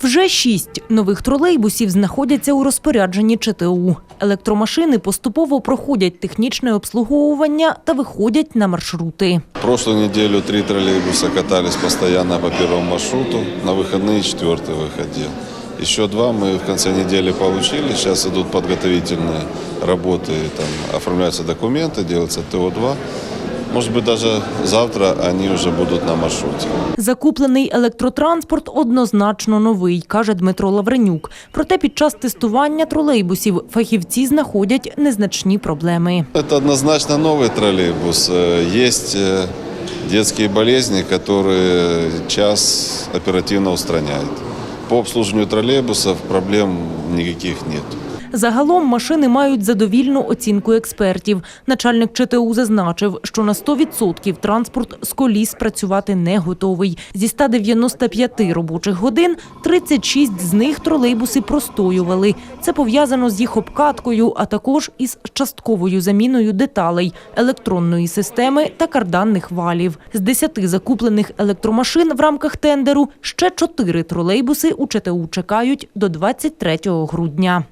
Вже шість нових тролейбусів знаходяться у розпорядженні ЧТУ. Електромашини поступово проходять технічне обслуговування та виходять на маршрути. Прошлую неделю три троллейбуса катались постоянно по первому маршруту. На выходные четвертый выходил. Еще два мы в конце недели получили. Сейчас идут подготовительные работы. Там оформляются документы, делается ТО-2. Может быть, даже завтра они уже будут на маршруте. Закуплений електротранспорт однозначно новий, каже Дмитро Лавренюк. Проте під час тестування тролейбусів фахівці знаходять незначні проблеми. Это однозначно новый троллейбус. Э, Есть э, детские болезни, которые час оперативно устраняет. По обслуживанию троллейбусов проблем никаких нет. Загалом машини мають задовільну оцінку експертів. Начальник ЧТУ зазначив, що на 100% транспорт з коліс працювати не готовий. Зі 195 робочих годин 36 з них тролейбуси простоювали. Це пов'язано з їх обкаткою, а також із частковою заміною деталей, електронної системи та карданних валів. З 10 закуплених електромашин в рамках тендеру ще 4 тролейбуси у ЧТУ чекають до 23 грудня.